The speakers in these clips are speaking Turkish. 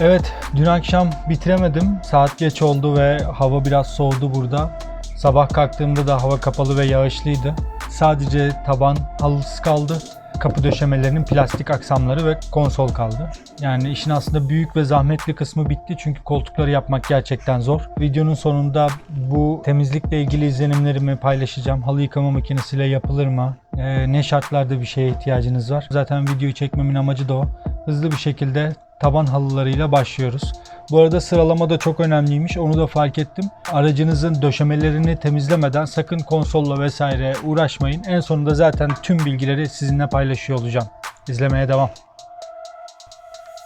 Evet, dün akşam bitiremedim. Saat geç oldu ve hava biraz soğudu burada. Sabah kalktığımda da hava kapalı ve yağışlıydı. Sadece taban halısı kaldı. Kapı döşemelerinin plastik aksamları ve konsol kaldı. Yani işin aslında büyük ve zahmetli kısmı bitti çünkü koltukları yapmak gerçekten zor. Videonun sonunda bu temizlikle ilgili izlenimlerimi paylaşacağım. Halı yıkama makinesiyle yapılır mı? Ee, ne şartlarda bir şeye ihtiyacınız var? Zaten videoyu çekmemin amacı da o. Hızlı bir şekilde taban halılarıyla başlıyoruz. Bu arada sıralama da çok önemliymiş. Onu da fark ettim. Aracınızın döşemelerini temizlemeden sakın konsolla vesaire uğraşmayın. En sonunda zaten tüm bilgileri sizinle paylaşıyor olacağım. İzlemeye devam.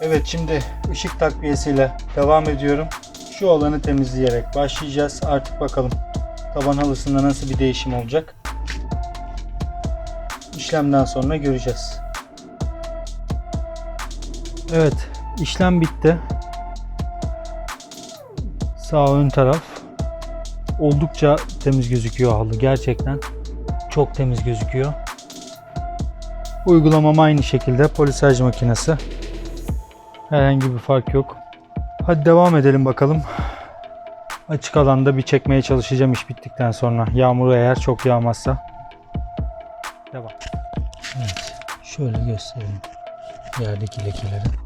Evet şimdi ışık takviyesiyle devam ediyorum. Şu alanı temizleyerek başlayacağız. Artık bakalım taban halısında nasıl bir değişim olacak. İşlemden sonra göreceğiz. Evet, işlem bitti. Sağ ön taraf oldukça temiz gözüküyor halı gerçekten. Çok temiz gözüküyor. Uygulamam aynı şekilde polisaj makinesi. Herhangi bir fark yok. Hadi devam edelim bakalım. Açık alanda bir çekmeye çalışacağım iş bittikten sonra. Yağmur eğer çok yağmazsa. Devam. Evet. Şöyle göstereyim. Yerdeki lekeleri.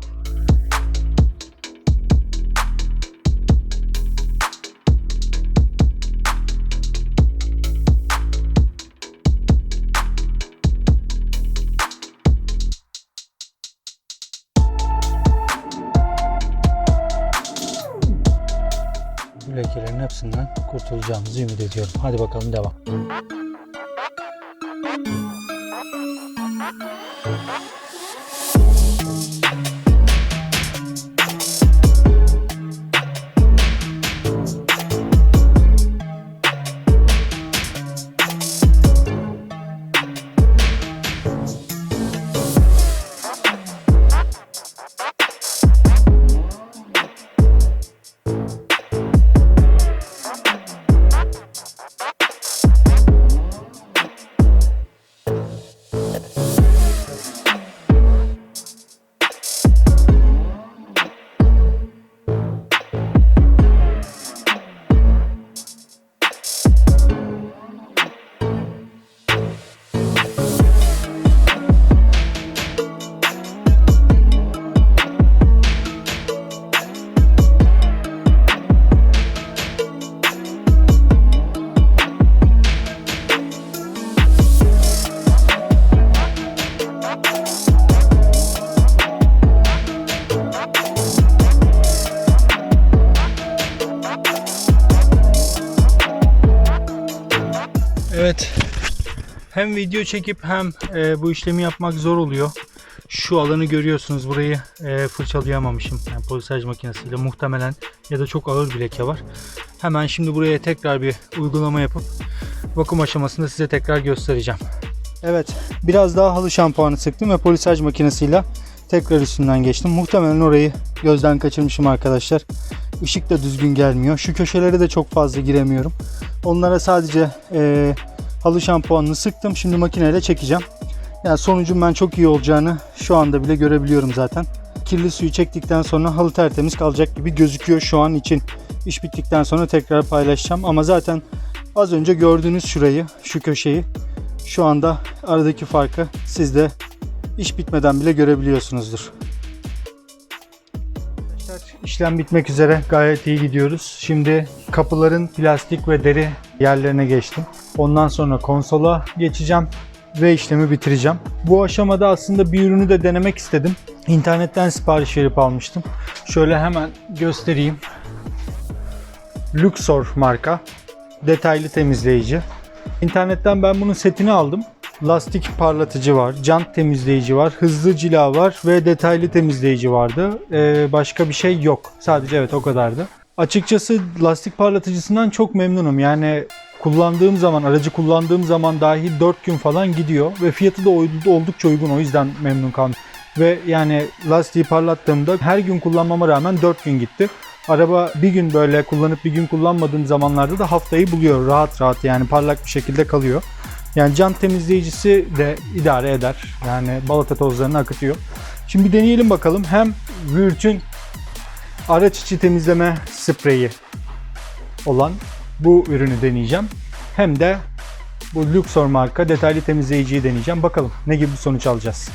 Bu lekelerin hepsinden kurtulacağımızı ümit ediyorum. Hadi bakalım devam. Video çekip hem e, bu işlemi yapmak zor oluyor. Şu alanı görüyorsunuz. Burayı e, fırçalayamamışım. Yani polisaj makinesiyle muhtemelen ya da çok ağır bir leke var. Hemen şimdi buraya tekrar bir uygulama yapıp vakum aşamasında size tekrar göstereceğim. Evet. Biraz daha halı şampuanı sıktım ve polisaj makinesiyle tekrar üstünden geçtim. Muhtemelen orayı gözden kaçırmışım arkadaşlar. Işık da düzgün gelmiyor. Şu köşelere de çok fazla giremiyorum. Onlara sadece e, halı şampuanını sıktım. Şimdi makineyle çekeceğim. Yani sonucun ben çok iyi olacağını şu anda bile görebiliyorum zaten. Kirli suyu çektikten sonra halı tertemiz kalacak gibi gözüküyor şu an için. İş bittikten sonra tekrar paylaşacağım ama zaten az önce gördüğünüz şurayı, şu köşeyi şu anda aradaki farkı siz de iş bitmeden bile görebiliyorsunuzdur. Arkadaşlar işlem bitmek üzere gayet iyi gidiyoruz. Şimdi kapıların plastik ve deri yerlerine geçtim. Ondan sonra konsola geçeceğim ve işlemi bitireceğim. Bu aşamada aslında bir ürünü de denemek istedim. İnternetten sipariş verip almıştım. Şöyle hemen göstereyim. Luxor marka detaylı temizleyici. İnternetten ben bunun setini aldım. Lastik parlatıcı var, jant temizleyici var, hızlı cila var ve detaylı temizleyici vardı. Ee, başka bir şey yok. Sadece evet o kadardı. Açıkçası lastik parlatıcısından çok memnunum. Yani kullandığım zaman, aracı kullandığım zaman dahi 4 gün falan gidiyor ve fiyatı da oldukça uygun o yüzden memnun kaldım. Ve yani lastiği parlattığımda her gün kullanmama rağmen 4 gün gitti. Araba bir gün böyle kullanıp bir gün kullanmadığım zamanlarda da haftayı buluyor rahat rahat yani parlak bir şekilde kalıyor. Yani jant temizleyicisi de idare eder. Yani balata tozlarını akıtıyor. Şimdi bir deneyelim bakalım. Hem Vürt'ün araç içi temizleme spreyi olan bu ürünü deneyeceğim. Hem de bu Luxor marka detaylı temizleyiciyi deneyeceğim. Bakalım ne gibi bir sonuç alacağız.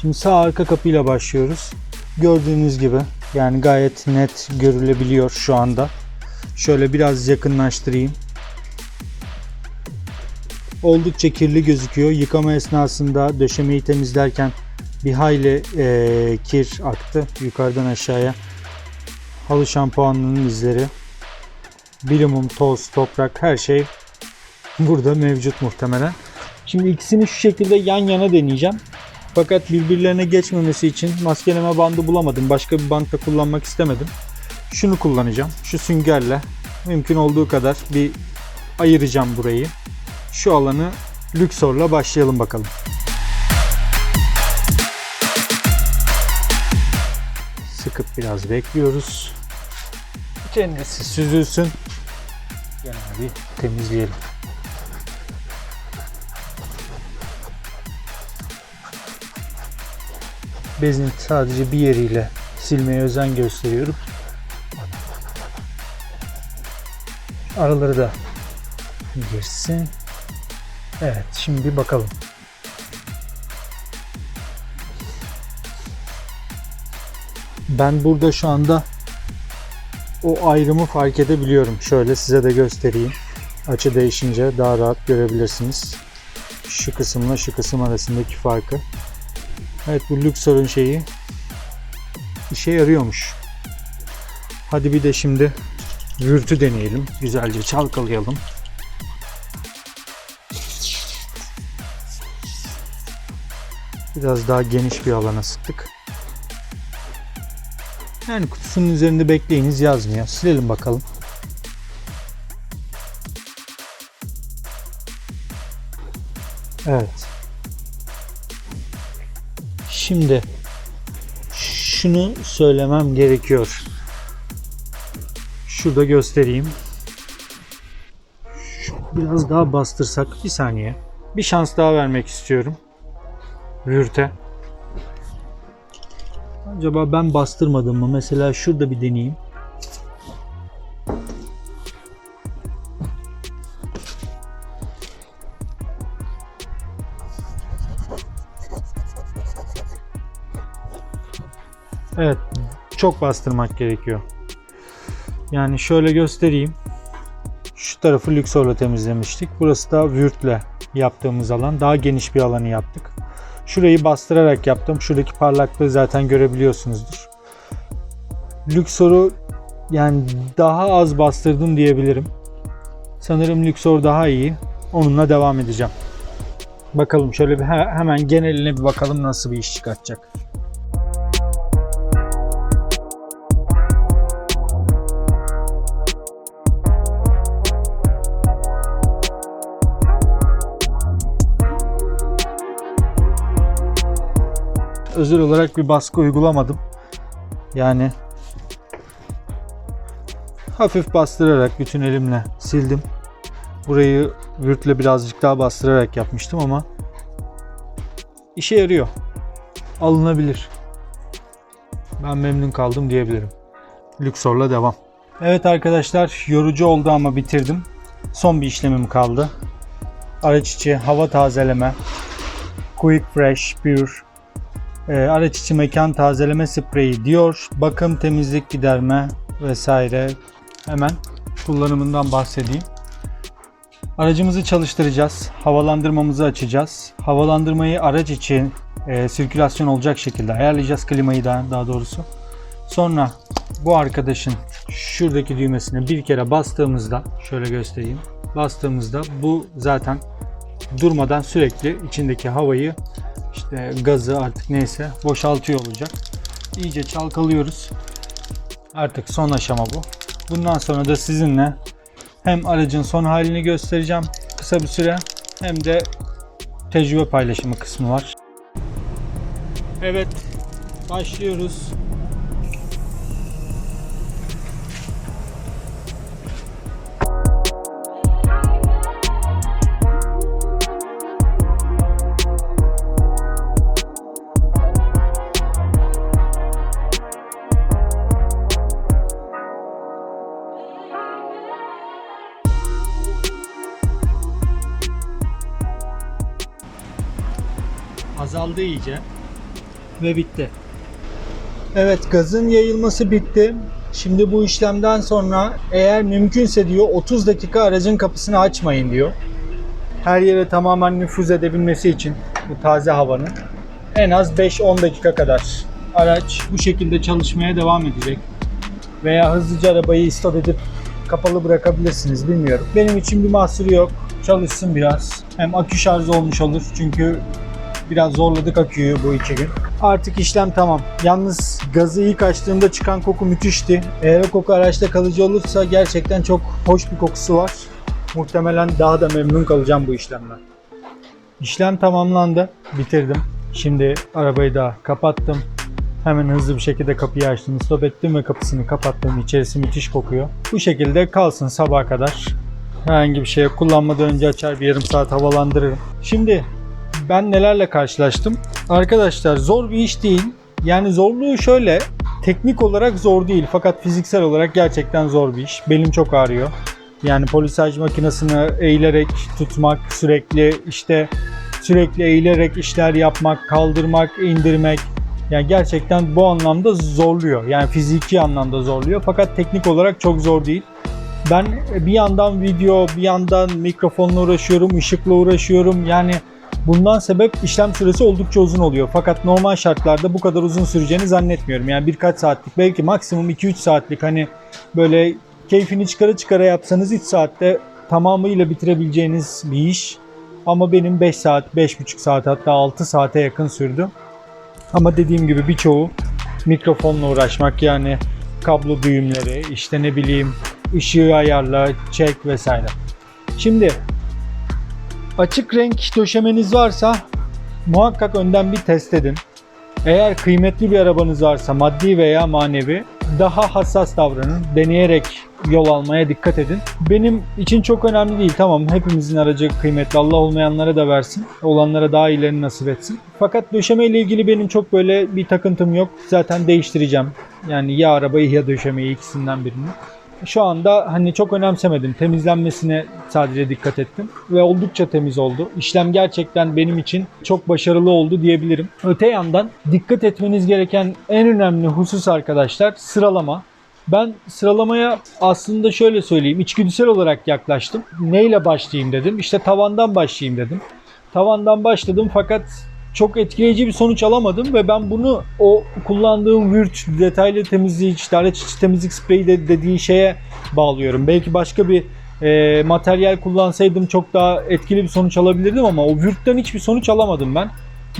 Şimdi sağ arka kapıyla başlıyoruz. Gördüğünüz gibi yani gayet net görülebiliyor şu anda. Şöyle biraz yakınlaştırayım. Oldukça kirli gözüküyor. Yıkama esnasında döşemeyi temizlerken bir hayli eee, kir aktı yukarıdan aşağıya. Halı şampuanının izleri, bilimum, toz, toprak her şey burada mevcut muhtemelen. Şimdi ikisini şu şekilde yan yana deneyeceğim. Fakat birbirlerine geçmemesi için maskeleme bandı bulamadım. Başka bir bant da kullanmak istemedim. Şunu kullanacağım. Şu süngerle mümkün olduğu kadar bir ayıracağım burayı. Şu alanı Luxor'la başlayalım bakalım. Sıkıp biraz bekliyoruz. Kendisi süzülsün. Gene bir temizleyelim. Bezin sadece bir yeriyle silmeye özen gösteriyorum. Araları da girsin. Evet şimdi bakalım. Ben burada şu anda o ayrımı fark edebiliyorum. Şöyle size de göstereyim. Açı değişince daha rahat görebilirsiniz. Şu kısımla şu kısım arasındaki farkı. Evet bu Luxor'un şeyi işe yarıyormuş. Hadi bir de şimdi vürtü deneyelim. Güzelce çalkalayalım. Biraz daha geniş bir alana sıktık. Yani kutusunun üzerinde bekleyiniz yazmıyor. Silelim bakalım. Evet. Şimdi şunu söylemem gerekiyor. Şurada göstereyim. Biraz daha bastırsak bir saniye. Bir şans daha vermek istiyorum. Vürte. Acaba ben bastırmadım mı? Mesela şurada bir deneyeyim. Evet, çok bastırmak gerekiyor. Yani şöyle göstereyim. Şu tarafı Luxor'la temizlemiştik. Burası da Vürt'le yaptığımız alan. Daha geniş bir alanı yaptık. Şurayı bastırarak yaptım. Şuradaki parlaklığı zaten görebiliyorsunuzdur. Luxor'u yani daha az bastırdım diyebilirim. Sanırım Luxor daha iyi. Onunla devam edeceğim. Bakalım şöyle bir he- hemen geneline bir bakalım nasıl bir iş çıkartacak. Özel olarak bir baskı uygulamadım. Yani hafif bastırarak bütün elimle sildim. Burayı vürtle birazcık daha bastırarak yapmıştım ama işe yarıyor. Alınabilir. Ben memnun kaldım diyebilirim. Luxor'la devam. Evet arkadaşlar yorucu oldu ama bitirdim. Son bir işlemim kaldı. Araç içi hava tazeleme, Quick Fresh Pure e, araç içi mekan tazeleme spreyi diyor. Bakım, temizlik, giderme vesaire. Hemen kullanımından bahsedeyim. Aracımızı çalıştıracağız. Havalandırmamızı açacağız. Havalandırmayı araç içi e, sirkülasyon olacak şekilde ayarlayacağız. Klimayı da daha doğrusu. Sonra bu arkadaşın şuradaki düğmesine bir kere bastığımızda şöyle göstereyim. Bastığımızda bu zaten durmadan sürekli içindeki havayı işte gazı artık neyse boşaltıyor olacak. İyice çalkalıyoruz. Artık son aşama bu. Bundan sonra da sizinle hem aracın son halini göstereceğim kısa bir süre hem de tecrübe paylaşımı kısmı var. Evet başlıyoruz. Azaldı iyice ve bitti. Evet gazın yayılması bitti. Şimdi bu işlemden sonra eğer mümkünse diyor 30 dakika aracın kapısını açmayın diyor. Her yere tamamen nüfuz edebilmesi için bu taze havanın en az 5-10 dakika kadar araç bu şekilde çalışmaya devam edecek. Veya hızlıca arabayı istop edip kapalı bırakabilirsiniz bilmiyorum. Benim için bir mahsuru yok. Çalışsın biraz. Hem akü şarjı olmuş olur çünkü biraz zorladık aküyü bu iki gün. Artık işlem tamam. Yalnız gazı ilk açtığımda çıkan koku müthişti. Eğer o koku araçta kalıcı olursa gerçekten çok hoş bir kokusu var. Muhtemelen daha da memnun kalacağım bu işlemden. İşlem tamamlandı. Bitirdim. Şimdi arabayı da kapattım. Hemen hızlı bir şekilde kapıyı açtım, stop ettim ve kapısını kapattım. İçerisi müthiş kokuyor. Bu şekilde kalsın sabaha kadar. Herhangi bir şey kullanmadan önce açar bir yarım saat havalandırırım. Şimdi ben nelerle karşılaştım? Arkadaşlar zor bir iş değil. Yani zorluğu şöyle. Teknik olarak zor değil fakat fiziksel olarak gerçekten zor bir iş. Belim çok ağrıyor. Yani polisaj makinesini eğilerek tutmak sürekli işte sürekli eğilerek işler yapmak, kaldırmak, indirmek yani gerçekten bu anlamda zorluyor. Yani fiziki anlamda zorluyor fakat teknik olarak çok zor değil. Ben bir yandan video, bir yandan mikrofonla uğraşıyorum, ışıkla uğraşıyorum. Yani bundan sebep işlem süresi oldukça uzun oluyor. Fakat normal şartlarda bu kadar uzun süreceğini zannetmiyorum. Yani birkaç saatlik, belki maksimum 2-3 saatlik hani böyle keyfini çıkara çıkara yapsanız 3 saatte tamamıyla bitirebileceğiniz bir iş. Ama benim 5 saat, 5,5 saat hatta 6 saate yakın sürdü. Ama dediğim gibi birçoğu mikrofonla uğraşmak yani kablo düğümleri, işte ne bileyim ışığı ayarla, çek vesaire. Şimdi açık renk döşemeniz varsa muhakkak önden bir test edin. Eğer kıymetli bir arabanız varsa maddi veya manevi daha hassas davranın. Deneyerek yol almaya dikkat edin. Benim için çok önemli değil. Tamam hepimizin aracı kıymetli. Allah olmayanlara da versin. Olanlara daha iyilerini nasip etsin. Fakat döşeme ile ilgili benim çok böyle bir takıntım yok. Zaten değiştireceğim. Yani ya arabayı ya döşemeyi ikisinden birini. Şu anda hani çok önemsemedim. Temizlenmesine sadece dikkat ettim. Ve oldukça temiz oldu. İşlem gerçekten benim için çok başarılı oldu diyebilirim. Öte yandan dikkat etmeniz gereken en önemli husus arkadaşlar sıralama. Ben sıralamaya aslında şöyle söyleyeyim. içgüdüsel olarak yaklaştım. Neyle başlayayım dedim. İşte tavandan başlayayım dedim. Tavandan başladım fakat çok etkileyici bir sonuç alamadım ve ben bunu o kullandığım Wirt detaylı temizleyici, araç içi temizlik spreyi de dediği şeye bağlıyorum. Belki başka bir e, materyal kullansaydım çok daha etkili bir sonuç alabilirdim ama o Wirt'ten hiçbir sonuç alamadım ben.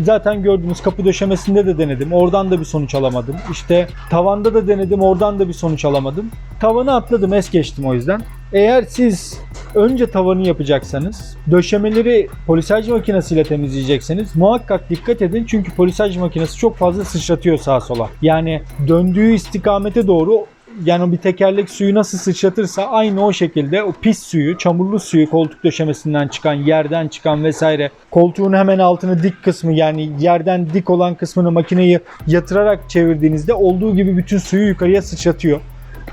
Zaten gördüğünüz kapı döşemesinde de denedim. Oradan da bir sonuç alamadım. İşte tavanda da denedim. Oradan da bir sonuç alamadım. Tavanı atladım, es geçtim o yüzden. Eğer siz önce tavanı yapacaksanız, döşemeleri polisaj makinesiyle temizleyecekseniz muhakkak dikkat edin. Çünkü polisaj makinesi çok fazla sıçratıyor sağa sola. Yani döndüğü istikamete doğru yani bir tekerlek suyu nasıl sıçratırsa aynı o şekilde o pis suyu, çamurlu suyu koltuk döşemesinden çıkan, yerden çıkan vesaire koltuğun hemen altını dik kısmı yani yerden dik olan kısmını makineyi yatırarak çevirdiğinizde olduğu gibi bütün suyu yukarıya sıçratıyor.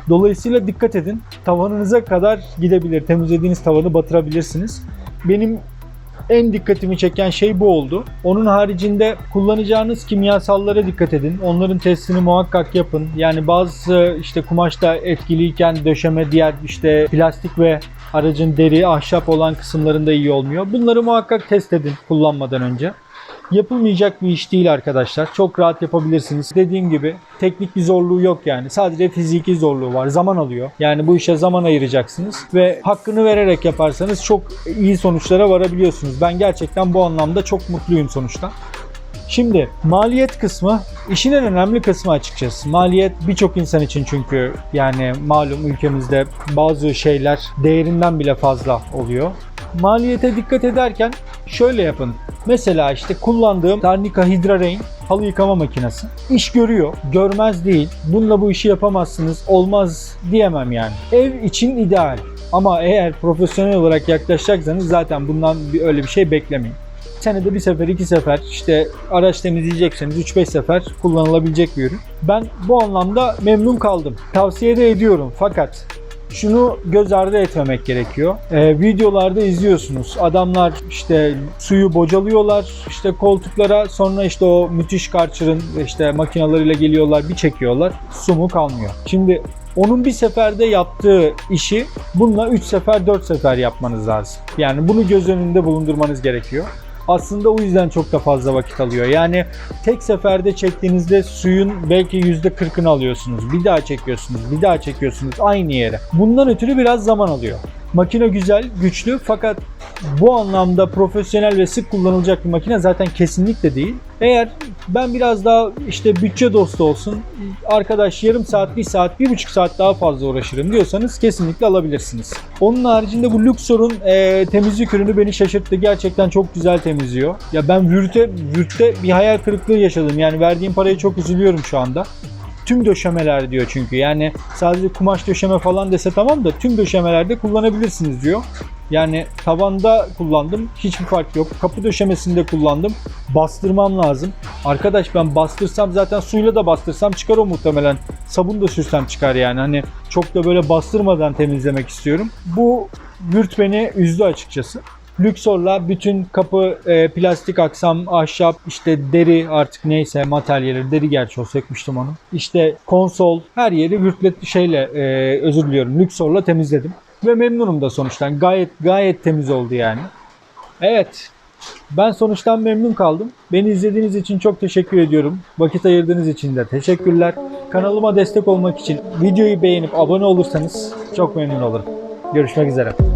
Dolayısıyla dikkat edin. Tavanınıza kadar gidebilir. Temizlediğiniz tavanı batırabilirsiniz. Benim en dikkatimi çeken şey bu oldu. Onun haricinde kullanacağınız kimyasallara dikkat edin. Onların testini muhakkak yapın. Yani bazı işte kumaşta etkiliyken döşeme diğer işte plastik ve aracın deri, ahşap olan kısımlarında iyi olmuyor. Bunları muhakkak test edin kullanmadan önce. Yapılmayacak bir iş değil arkadaşlar. Çok rahat yapabilirsiniz. Dediğim gibi teknik bir zorluğu yok yani. Sadece fiziki zorluğu var. Zaman alıyor. Yani bu işe zaman ayıracaksınız ve hakkını vererek yaparsanız çok iyi sonuçlara varabiliyorsunuz. Ben gerçekten bu anlamda çok mutluyum sonuçta. Şimdi maliyet kısmı işin en önemli kısmı açıkçası. Maliyet birçok insan için çünkü yani malum ülkemizde bazı şeyler değerinden bile fazla oluyor. Maliyete dikkat ederken şöyle yapın. Mesela işte kullandığım Tarnica Hydra Rain halı yıkama makinesi. İş görüyor, görmez değil. Bununla bu işi yapamazsınız, olmaz diyemem yani. Ev için ideal. Ama eğer profesyonel olarak yaklaşacaksanız zaten bundan bir, öyle bir şey beklemeyin. Senede bir sefer, iki sefer işte araç temizleyecekseniz 3-5 sefer kullanılabilecek bir ürün. Ben bu anlamda memnun kaldım. Tavsiye de ediyorum fakat şunu göz ardı etmemek gerekiyor. Ee, videolarda izliyorsunuz. Adamlar işte suyu bocalıyorlar işte koltuklara sonra işte o müthiş karçırın işte makinalarıyla geliyorlar bir çekiyorlar. Su mu kalmıyor. Şimdi onun bir seferde yaptığı işi bununla 3 sefer 4 sefer yapmanız lazım. Yani bunu göz önünde bulundurmanız gerekiyor. Aslında o yüzden çok da fazla vakit alıyor. Yani tek seferde çektiğinizde suyun belki %40'ını alıyorsunuz. Bir daha çekiyorsunuz, bir daha çekiyorsunuz aynı yere. Bundan ötürü biraz zaman alıyor. Makine güzel, güçlü fakat bu anlamda profesyonel ve sık kullanılacak bir makine zaten kesinlikle değil. Eğer ben biraz daha işte bütçe dostu olsun, arkadaş yarım saat, bir saat, bir buçuk saat daha fazla uğraşırım diyorsanız kesinlikle alabilirsiniz. Onun haricinde bu Luxor'un e, temizlik ürünü beni şaşırttı. Gerçekten çok güzel temizliyor. Ya ben Vürt'e, Vürt'te bir hayal kırıklığı yaşadım. Yani verdiğim paraya çok üzülüyorum şu anda tüm döşemeler diyor çünkü. Yani sadece kumaş döşeme falan dese tamam da tüm döşemelerde kullanabilirsiniz diyor. Yani tavanda kullandım. Hiçbir fark yok. Kapı döşemesinde kullandım. Bastırmam lazım. Arkadaş ben bastırsam zaten suyla da bastırsam çıkar o muhtemelen. Sabun da sürsem çıkar yani. Hani çok da böyle bastırmadan temizlemek istiyorum. Bu Gürt beni üzdü açıkçası. Luxor'la bütün kapı e, plastik aksam, ahşap, işte deri artık neyse materyali, deri gerçi o sökmüştüm onu. İşte konsol, her yeri vürtlet şeyle e, özür diliyorum Luxor'la temizledim. Ve memnunum da sonuçtan. Gayet gayet temiz oldu yani. Evet. Ben sonuçtan memnun kaldım. Beni izlediğiniz için çok teşekkür ediyorum. Vakit ayırdığınız için de teşekkürler. Kanalıma destek olmak için videoyu beğenip abone olursanız çok memnun olurum. Görüşmek üzere.